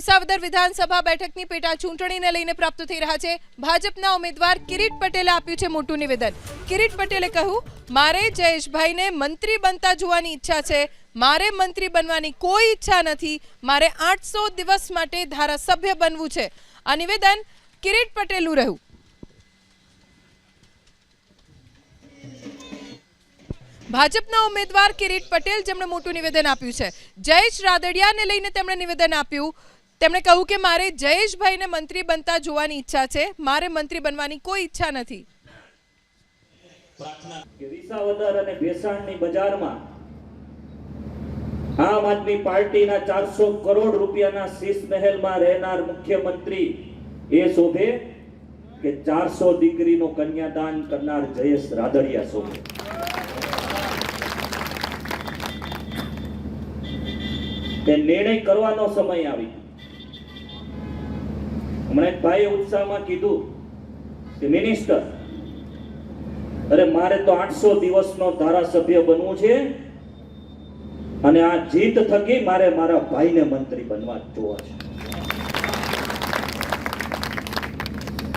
વિસાવદર વિધાનસભા બેઠકની પેટા ચૂંટણીને લઈને પ્રાપ્ત થઈ રહ્યા છે. ભાજપના ઉમેદવાર કિરીટ પટેલે આપ્યું છે મોટું નિવેદન. કિરીટ પટેલે કહ્યું, મારે જયેશભાઈને મંત્રી બનતા જોવાની ઈચ્છા છે. મારે મંત્રી બનવાની કોઈ ઈચ્છા નથી. મારે આઠસો દિવસ માટે ધારાસભ્ય બનવું છે. આ નિવેદન કિરીટ પટેલનું રહ્યું. ભાજપના ઉમેદવાર કિરીટ પટેલ જેમણે મોટું નિવેદન આપ્યું છે. જયેશ રાદડિયાને લઈને તેમણે નિવેદન આપ્યું તેમણે કહ્યું કે મારે જયેશભાઈને મંત્રી બનતા જોવાની ઈચ્છા છે. મારે મંત્રી બનવાની કોઈ ઈચ્છા નથી. વિસાવદર અને ભેસાણની બજારમાં આમ આદમી પાર્ટીના ચારસો કરોડ રૂપિયાના શીશ મહેલમાં રહેનાર મુખ્યમંત્રી એ શોભે કે ચારસો દીકરીનો કન્યાદાન કરનાર જયેશ રાદડિયા શોભે. તે નિર્ણય કરવાનો સમય આવી હમણાં એક ભાઈએ ઉત્સાહમાં કીધું કે, મિનિસ્ટર, અરે મારે તો આઠસો દિવસનો ધારાસભ્ય બનવું છે અને આ જીત થકી મારે મારા ભાઈને મંત્રી બનવા જોવા છે.